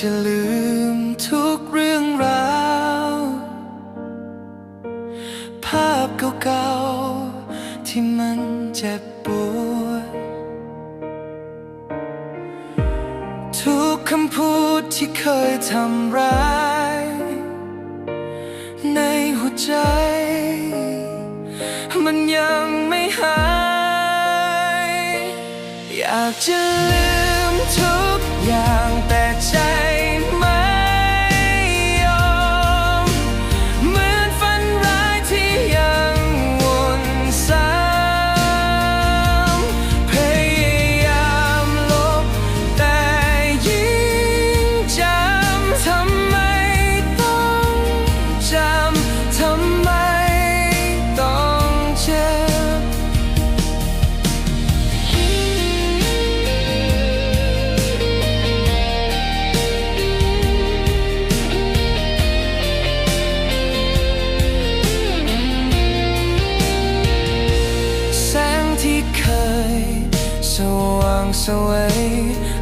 จะลืมทุกเรื่องราว ภาพเก่าๆที่มันเจ็บปวด ทุกคำพูดที่เคยทำร้าย ในหัวใจ มันยังไม่หาย อยากจะลืมทุกอย่าง away.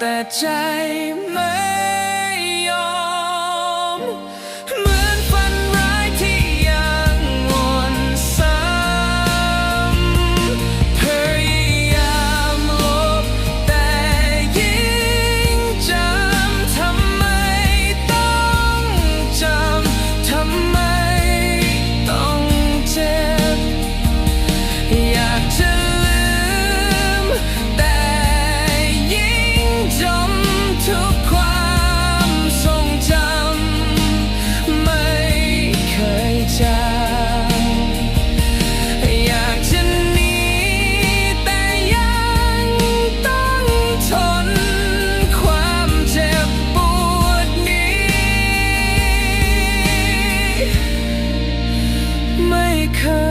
แต่ใจไม่ because